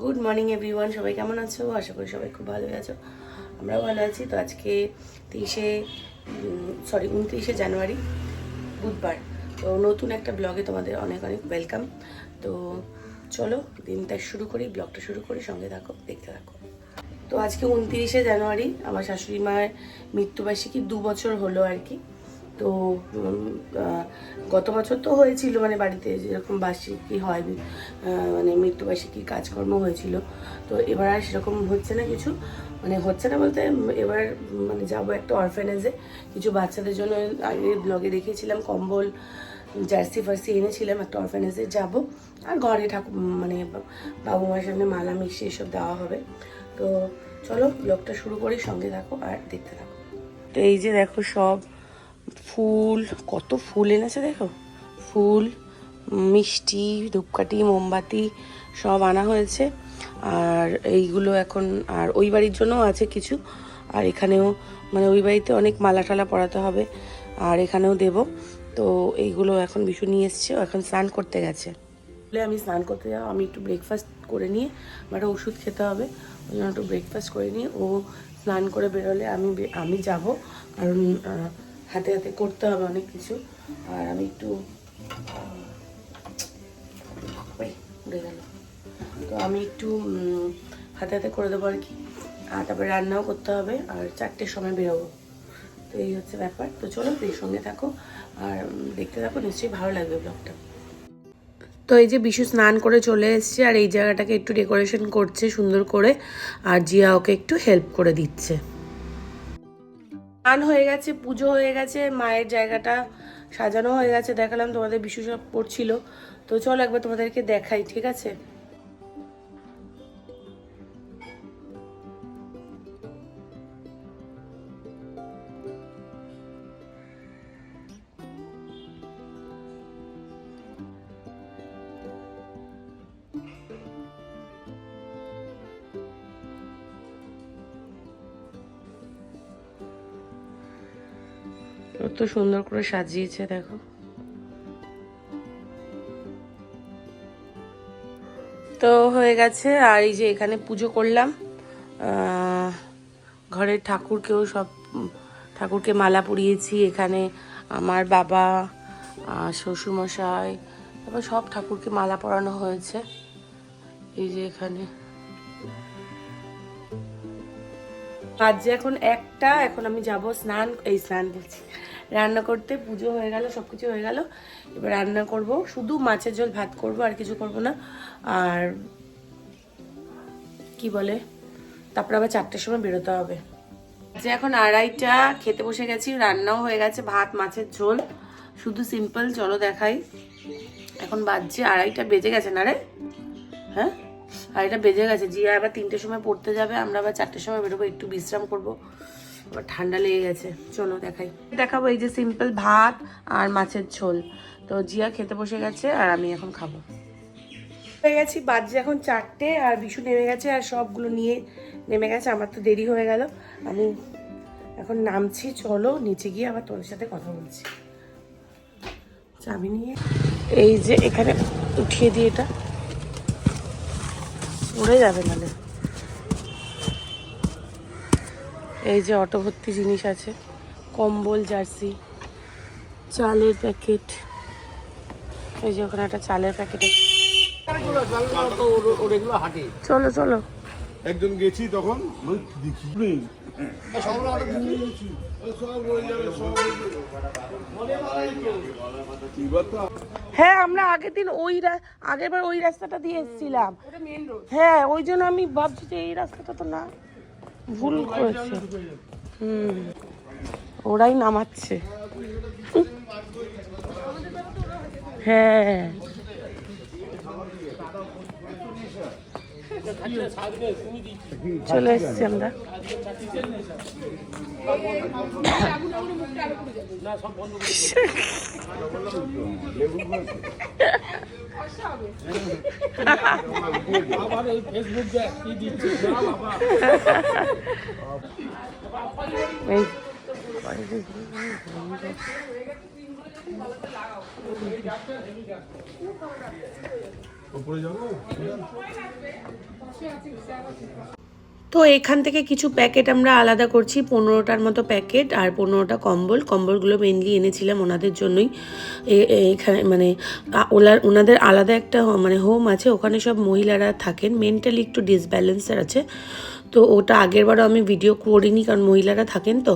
Good morning everyone সবাই কেমন আছো? আশা করি সবাই খুব ভালো আছো। আমরাও ভালো আছি। তো আজকে তেইশে সরি উনত্রিশে জানুয়ারি, বুধবার। তো নতুন একটা ব্লগে তোমাদের অনেক অনেক ওয়েলকাম তো চলো, দিনটা শুরু করি, ব্লগটা শুরু করি, সঙ্গে থাকো, দেখতে থাকো। তো আজকে উনত্রিশে জানুয়ারি, আমার শাশুড়ি মায়ের মৃত্যুবার্ষিকী দু বছর হলো আর কি। তো গত বছর তো হয়েছিল মানে বাড়িতে যেরকম বার্ষিকী হয় মানে মৃত্যুবার্ষিকী কাজকর্ম হয়েছিল। তো এবার আর সেরকম হচ্ছে না কিছু। মানে হচ্ছে না বলতে এবার মানে যাব একটা অরফেনেজে কিছু বাচ্চাদের জন্য আগে ব্লগে দেখিয়েছিলাম, কম্বল, জার্সি ফার্সি এনেছিলাম, একটা অরফেনেজে যাব। আর ঘরে ঠাকুর মানে বাবু মায়ের সামনে মালা মিশিয়ে এসব দেওয়া হবে। তো চলো ব্লগটা শুরু করি, সঙ্গে থাকো আর দেখতে থাকো। তো এই যে দেখো সব ফুল, কত ফুল এনেছে দেখো? ফুল, মিষ্টি, ধূপকাঠি, মোমবাতি সব আনা হয়েছে। আর এইগুলো এখন, আর ওই বাড়ির জন্যও আছে কিছু। আর এখানেও মানে ওই বাড়িতে অনেক মালা টালা পরাতে হবে। আর এখানেও দেব। তো এইগুলো এখন বিশু নিয়ে এসছে এখন স্নান করতে গেছে। বলে আমি স্নান করতে যাব, আমি একটু ব্রেকফাস্ট করে নিয়ে একটা ওষুধ খেতে হবে। ওই জন্য একটু ব্রেকফাস্ট করে নিয়ে ও স্নান করে বেরোলে আমি আমি যাব। কারণ হাতে হাতে করতে হবে অনেক কিছু। আর আমি একটু উড়ে গেল। তো আমি একটু হাতে হাতে করে দেবো আর কি। আর তারপরে রান্নাও করতে হবে, আর চারটের সময় বেরোবো। তো এই হচ্ছে ব্যাপার। তো চলো এই সঙ্গে থাকো। আর দেখতে থাকো, নিশ্চয়ই ভালো লাগবে ব্লগটা। তো এই যে বিশু স্নান করে চলে এসছে, আর এই জায়গাটাকে একটু ডেকোরেশন করছে সুন্দর করে। আর জিয়া ওকে একটু হেল্প করে দিচ্ছে। স্নান হয়ে গেছে, পুজো হয়ে গেছে, মায়ের জায়গাটা সাজানো হয়ে গেছে, দেখালাম তোমাদের বিশ্বসব সব পড়ছিল। তো চলো একবার তোমাদেরকে দেখাই, ঠিক আছে? কত সুন্দর করে সাজিয়েছে, দেখো। তো হয়ে গেছে, আর এই যে এখানে পুজো করলাম। ঘরের ঠাকুরকেও সব ঠাকুরকে মালা পরিয়েছি। এখানে আমার বাবা শ্বশুরমশাই, তারপর সব ঠাকুরকে মালা পরানো হয়েছে। এই যে এখানে। আজ যে এখন একটা, এখন আমি যাব স্নান, এই স্নান বলছি। রান্না করতে পুজো হয়ে গেল সব কিছু হয়ে গেল। এবার রান্না করব। শুধু মাছের ঝোল, ভাত করব, আর কিছু করব না। আর কি বলে? তারপর আবার চারটের সময় বেরোতে হবে। যে এখন আড়াইটা, খেতে বসে গেছি, রান্নাও হয়ে গেছে, ভাত, মাছের ঝোল। শুধু সিম্পল চলো দেখাই। এখন বাজছে আড়াইটা, বেজে গেছে না রে? হ্যাঁ? আড়াইটা বেজে গেছে। জিয়া আবার তিনটের সময় পড়তে যাবে, আমরা আবার চারটের সময় বেরোবো, একটু বিশ্রাম করব। আবার ঠান্ডা লেগে গেছে। চলো দেখাই। দেখাবো এই যে সিম্পল ভাত আর মাছের ঝোল। তো জিয়া খেতে বসে গেছে আর আমি এখন খাব। হয়ে গেছি বাজে এখন চারটে আর বিশু নেমে গেছে আর সবগুলো নিয়ে নেমে গেছে। আমার তো দেরি হয়ে গেল। আমি এখন নামছি চলো নিচে গিয়ে আবার তোর সাথে কথা বলছি। চাবি নিয়ে এই যে এখানে উঠিয়ে দিই এটা। উড়ে যাবে নালে এই যে অটো ভর্তি জিনিস আছে কম্বল জার্সি চালের প্যাকেট। এই যে ওখানে একটা চালের প্যাকেট আছে। চলো চলো। একজন গেছি তখন দেখি। হয়ে আমরা আগের দিন ওই রা- আগের বার ওই রাস্তাটা দিয়ে এসেছিলাম। হ্যাঁ ওই জন্য আমি ভাবছি যে এই রাস্তাটা তো না। ভুল করেছে। হুম ওরাই নামাচ্ছে। হ্যাঁ। চলে এসছি আমরা। এই উপরে যাব? তো এখান থেকে কিছু প্যাকেট আমরা আলাদা করছি, পনেরোটার মতো প্যাকেট আর পনেরোটা কম্বল। কম্বলগুলো মেনলি এনেছিলাম ওনাদের জন্যই। এখানে মানে ওলার, ওনাদের আলাদা একটা মানে হোম আছে, ওখানে সব মহিলারা থাকেন। মেন্টালি একটু ডিসব্যালেন্সার আছে। তো ওটা আগেরবারও আমি ভিডিও করিনি, কারণ মহিলারা থাকেন তো।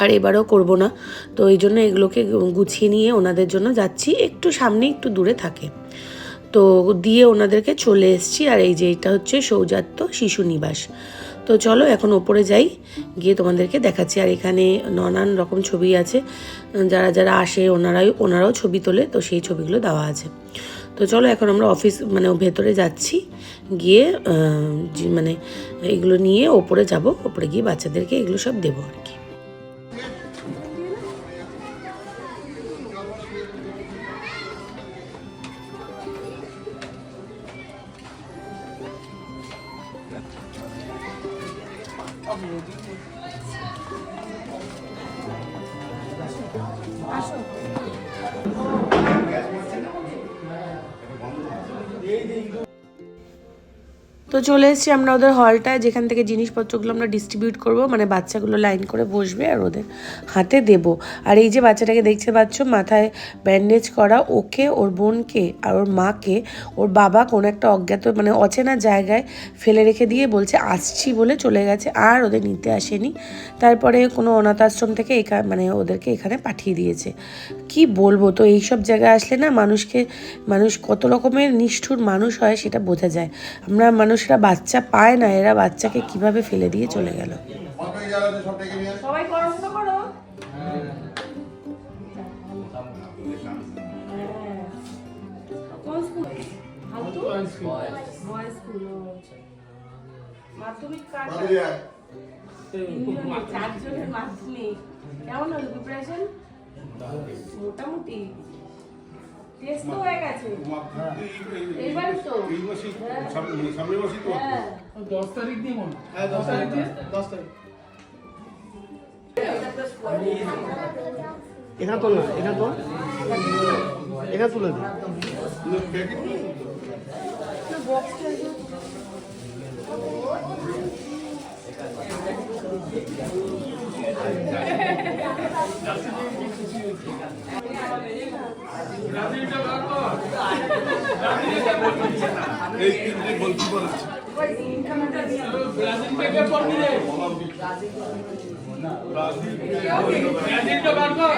আর এবারও করব না। তো এই জন্য এগুলোকে গুছিয়ে নিয়ে ওনাদের জন্য যাচ্ছি। একটু সামনে, একটু দূরে থাকে। তো দিয়ে ওনাদেরকে চলে এসেছি। আর এই যে এটা হচ্ছে সৌজাত্য শিশু নিবাস। তো চলো এখন ওপরে যাই, গিয়ে তোমাদেরকে দেখাচ্ছি। আর এখানে নানান রকম ছবি আছে। যারা যারা আসে, ওনারাই, ওনারাও ছবি তোলে, তো সেই ছবিগুলো দেওয়া আছে। তো চলো এখন আমরা অফিস মানে ভেতরে যাচ্ছি। গিয়ে মানে এগুলো নিয়ে ওপরে যাব। ওপরে গিয়ে বাচ্চাদেরকে এগুলো সব দেবো আর কি। তো চলে এসেছি আমরা ওদের হলটায় যেখান থেকে জিনিসপত্রগুলো আমরা ডিস্ট্রিবিউট করব। মানে বাচ্চাগুলো লাইন করে বসবে আর ওদের হাতে দেব। আর এই যে বাচ্চাটাকে দেখতে পাচ্ছ, মাথায় ব্যান্ডেজ করা, ওকে, ওর বোনকে আর ওর মাকে, ওর বাবা কোনো একটা অজ্ঞাত মানে অচেনা জায়গায় ফেলে রেখে দিয়ে বলছে, আসছি বলে চলে গেছে, আর ওদের নিতে আসেনি। তারপরে কোনো অনাথ আশ্রম থেকে এখানে মানে ওদেরকে এখানে পাঠিয়ে দিয়েছে। কি বলব, তো এই সব জায়গায় আসলে না মানুষকে, মানুষ কত রকমের নিষ্ঠুর মানুষ হয় সেটা বোঝা যায়। আমরা মানুষরা বাচ্চা পায় না এরা বাচ্চাকে কীভাবে ফেলে দিয়ে চলে গেল? মাধ্যমিক চারজনের মাধ্যমিক কেমন হলো প্রিপারেশন মোটামুটি। টেস্ট তো দশ তারিখ দিয়ে হ্যাঁ দশ তারিখ দিয়ে দশ তারিখ এখানে তোল না, এখানে তোল। এখানে তুলে এই তিনটে গোলকিপার আছে ব্রাজিল নিলে ব্রাজিলটা বার কর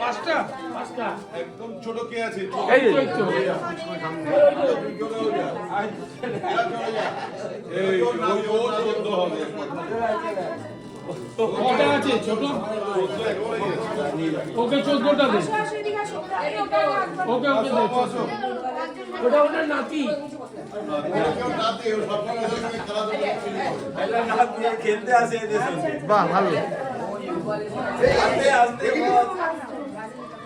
পাঁচটা? পাঁচটা। একদম ছোট কে আছে? এই যে এই ওই ও চোদ্দ হবে। কটা আছে? ছোট? ওকে চোদ্দটা দে। ওকে ওকে ওটা নাতি। বাহ ভালো। বসো বসো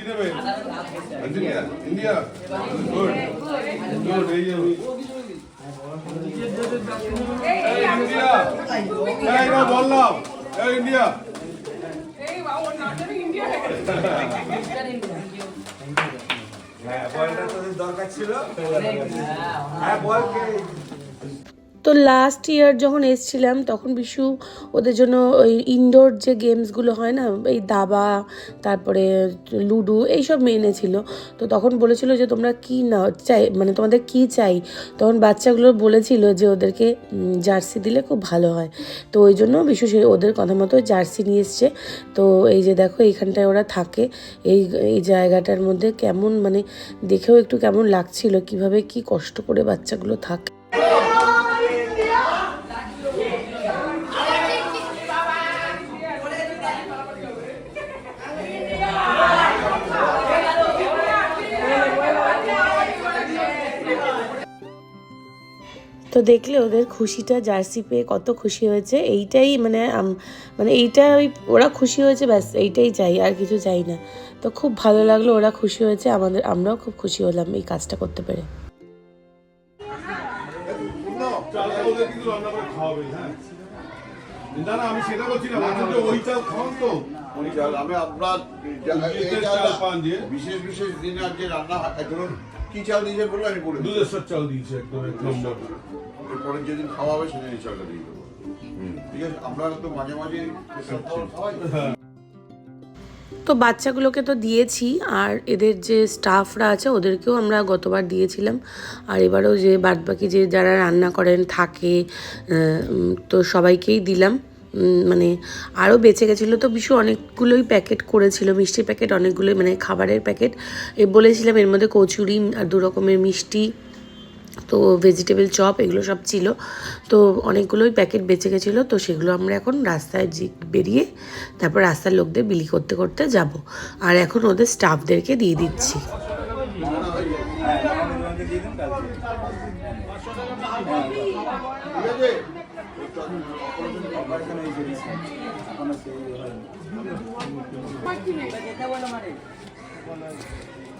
কি দেবে ইন্ডিয়া ইন্ডিয়া? গুড গুড এই যে ইন্ডিয়া। এই না বললাম এই ইন্ডিয়া। তো লাস্ট ইয়ার যখন এসছিলাম, তখন বিশু ওদের জন্য ওই ইনডোর যে গেমসগুলো হয় না, এই দাবা, তারপরে লুডো, এইসব এনেছিল। তো তখন বলেছিল যে, তোমরা কি না, চাই মানে তোমাদের কি চাই? তখন বাচ্চাগুলো বলেছিল যে, ওদেরকে জার্সি দিলে খুব ভালো হয়। তো ওই জন্য বিশু সে ওদের কথা মতো জার্সি নিয়ে এসছে। তো এই যে দেখো, এইখানটায় ওরা থাকে। এই এই জায়গাটার মধ্যে কেমন মানে দেখেও একটু কেমন লাগছিল, কীভাবে কি কষ্ট করে বাচ্চাগুলো থাকে। তো দেখলে ওদের খুশিটা জার্সি পেয়ে কত খুশি হয়েছে। এইটাই মানে মানে এইটা ওই ওরা খুশি হয়েছে ব্যাস এইটাই চাই আর কিছু চাই না। তো খুব ভালো লাগল ওরা খুশি হয়েছে আমাদের আমরাও খুব খুশি হলাম এই কাজটা করতে পেরে। চালটা ওদের কিন্তু রান্না করে খাওয়াবে হ্যাঁ না না আমি সেটা বলছি না ওই চাল খাওয়ান তো ওই চাল আমি আপনার যা- এই দুধের চালটা চাল পান দিয়ে। বিশেষ বিশেষ দিনে আজকে রান্না ধরুন কি চাল দিয়েছে বললে আমি বলে চাল দিয়েছে একদম এক নম্বর। এরপরে যেদিন খাওয়া হবে সেদিন এই চালটা দিয়ে দেবো। ঠিক আছে আপনারা তো মাঝে মাঝে খাওয়াই। তো বাচ্চাগুলোকে তো দিয়েছি আর এদের যে স্টাফরা আছে ওদেরকেও আমরা গতবার দিয়েছিলাম। আর এবারও যে বাদবাকি যে যারা রান্না করেন থাকে আহ, তো সবাইকেই দিলাম। মানে আরও বেঁচে গেছিল। তো বিশু অনেকগুলোই প্যাকেট করেছিল, মিষ্টির প্যাকেট অনেকগুলোই মানে খাবারের প্যাকেট এ বলেছিলাম এর মধ্যে কচুরি আর দু রকমের মিষ্টি, তো ভেজিটেবল চপ এগুলো সব ছিল। তো অনেকগুলোই প্যাকেট বেঁচে গেছিল, তো সেগুলো আমরা এখন রাস্তায় বেরিয়ে তারপর রাস্তার লোকদের বিলি করতে করতে যাব। আর এখন ওদের স্টাফদেরকে দিয়ে দিচ্ছি।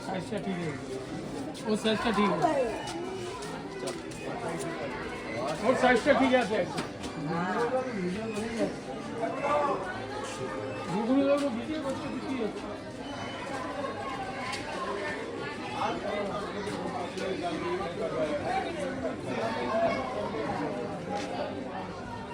সাইজটা ঠিক আছে ওর সাইজটা ঠিক ওর সাইজটা ঠিক আছে। ভিডিও করতে দিচ্ছি।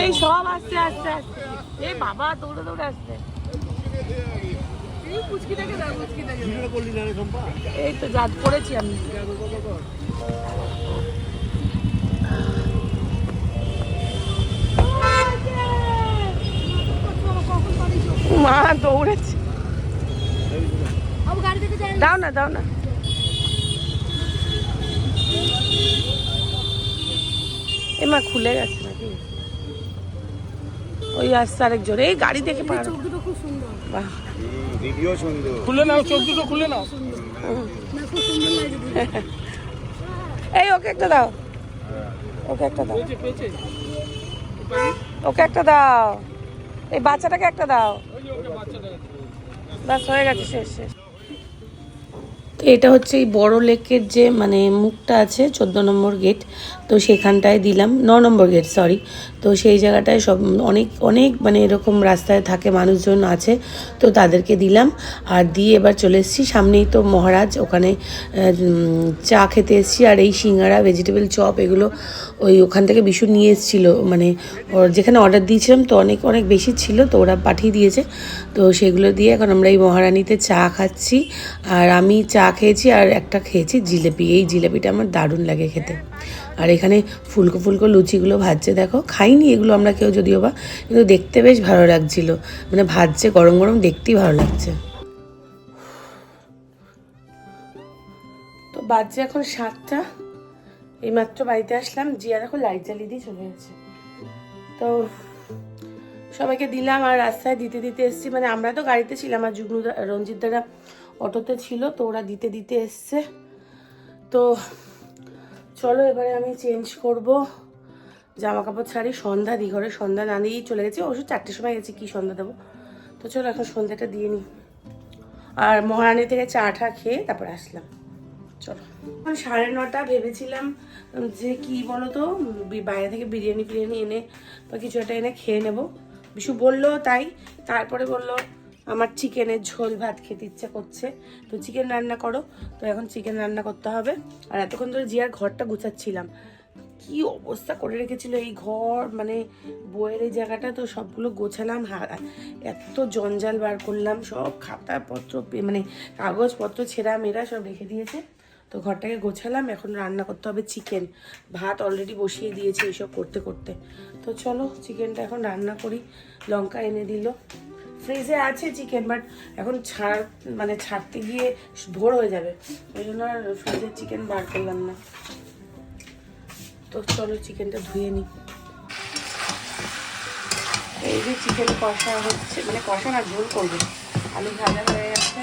এই সব আস্তে আস্তে আস্তে এই বাবা দৌড়ে দৌড়ে আসছে। এই তো যা পড়েছি আমি। মা দৌড়েছে। দাও না দাও না। এ মা খুলে গেছে নাকি? ওই আসছে আরেকজন এই গাড়ি দেখে পার। বাহ। ভিডিও সুন্দর। খুলে নাও চোখ দুটো খুলে নাও। এই ওকে একটা দাও। ওকে একটা দাও। ওকে একটা দাও। এই বাচ্চাটাকে একটা দাও। বাস হয়ে গেছে শেষ শেষ। তো এটা হচ্ছে এই বড় লেকের যে মানে মুখটা আছে চোদ্দ নম্বর গেট। তো সেখানটায় দিলাম, ন নম্বর গেট সরি তো সেই জায়গাটায় সব অনেক অনেক মানে এরকম রাস্তায় থাকে, মানুষজন আছে, তো তাদেরকে দিলাম। আর দিয়ে এবার চলে এসেছি, সামনেই তো মহারাজ, ওখানে চা খেতে এসেছি। আর এই সিঙ্গারা ভেজিটেবল চপ এগুলো ওই ওখান থেকে বিশু নিয়ে এসেছিল। মানে যেখানে অর্ডার দিয়েছিলাম, তো অনেক অনেক বেশি ছিল, তো ওরা পাঠিয়ে দিয়েছে। তো সেগুলো দিয়ে এখন আমরা এই মহারানিতে চা খাচ্ছি। আর আমি চা খেয়েছি, আর একটা খেয়েছি জিলেপি। এই জিলেপিটা আমার দারুণ লাগে খেতে। আর এখানে ফুলকো ফুলকো লুচিগুলো ভাজছে, দেখো। খাইনি এগুলো আমরা কেউ যদিও বা, কিন্তু দেখতে বেশ ভালো লাগছিল। মানে ভাজছে, গরম গরম দেখতেই ভালো লাগছে। তো বাজছে এখন সাতটা। এইমাত্র বাড়িতে আসলাম জিয়া দেখো লাইট জ্বালিয়ে দিয়ে চলে গেছে। তো সবাইকে দিলাম আর রাস্তায় দিতে দিতে এসছি। মানে আমরা তো গাড়িতে ছিলাম, আর যুগ্ন রঞ্জিত দ্বারা অটোতে ছিল, তো ওরা দিতে দিতে এসছে। তো চলো, এবারে আমি চেঞ্জ করব। জামা কাপড় ছাড়ি, সন্ধ্যা দিই ঘরে, সন্ধ্যা না দিয়েই চলে গেছি। অবশ্য চারটের সময় গেছি, কি সন্ধ্যা দেবো? তো চলো, এখন সন্ধ্যাটা দিয়ে নিই আর মহারানী থেকে চা টা খেয়ে তারপরে আসলাম। চলো। এখন সাড়ে নটা ভেবেছিলাম যে কি বলো তো বাইরে থেকে বিরিয়ানি ফিরিয়ানি এনে বা কিছু একটা এনে খেয়ে নেব। বিশু বলল তাই, তারপরে বলল আমার চিকেনের ঝোল ভাত খেতে ইচ্ছে করছে। তো চিকেন রান্না করো। তো এখন চিকেন রান্না করতে হবে। আর এতক্ষণ ধরে জিয়ার ঘরটা গুছাচ্ছিলাম। কি অবস্থা করে রেখেছিল এই ঘর? মানে বইয়ের এই জায়গাটা তো সবগুলো গোছালাম। হা- এত জঞ্জাল বার করলাম। সব খাতাপত্র মানে কাগজপত্র, ছেঁড়া মেরা সব রেখে দিয়েছে। তো ঘরটাকে গোছালাম। এখন রান্না করতে হবে চিকেন। ভাত অলরেডি বসিয়ে দিয়েছি এইসব করতে করতে। তো চলো, চিকেনটা এখন রান্না করি। লঙ্কা এনে দিল। ফ্রিজে আছে চিকেন বাট এখন ছাড় মানে ছাড়তে গিয়ে ভোর হয়ে যাবে। ওই জন্য আর চিকেন বার করলাম না। তো চলো চিকেনটা ধুয়ে নিই এই যে চিকেন কষা হচ্ছে মানে কষা না, ঝোল করবে। আলু ভাজা হয়ে গেছে,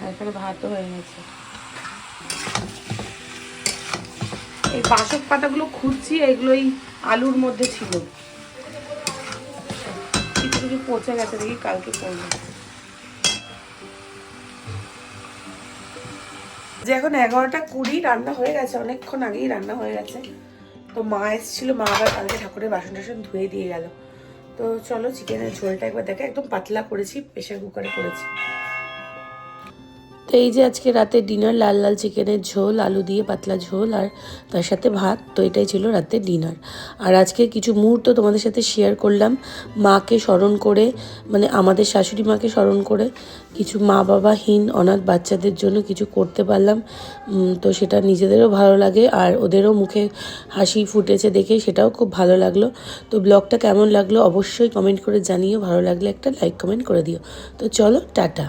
আর এখানে ভাতও হয়ে গেছে। এই বাসক পাতাগুলো খুঁজছি এগুলোই আলুর মধ্যে ছিল। কিছু পচে গেছে, দেখি কালকে পড়বে যে এখন এগারোটা কুড়ি, রান্না হয়ে গেছে, অনেকক্ষণ আগেই রান্না হয়ে গেছে। তো মা এসেছিল, মা আবার কালকে ঠাকুরের বাসন টাসন ধুয়ে দিয়ে গেল। তো চলো চিকেনের ঝোলটা একবার দেখে, একদম পাতলা করেছি প্রেশার কুকারে করেছি। তো এই যে আজকে রাতে ডিনার লাল লাল চিকেনের ঝোল, আলু দিয়ে পাতলা ঝোল আর তার সাথে ভাত, তো এটাই ছিল রাতের ডিনার আর আজকে কিছু মুহূর্ত তোমাদের সাথে শেয়ার করলাম। মাকে স্মরণ করে মানে আমাদের শাশুড়ি মাকে স্মরণ করে কিছু মা বাবাহীন অনাথ বাচ্চাদের জন্য কিছু করতে পারলাম। তো সেটা নিজেদেরও ভালো লাগে আর ওদেরও মুখে হাসি ফুটেছে দেখে সেটাও খুব ভালো লাগল। তো ব্লগটা কেমন লাগল অবশ্যই কমেন্ট করে জানিও। ভালো লাগলে একটা লাইক কমেন্ট করে দিও। তো চলো, টাটা।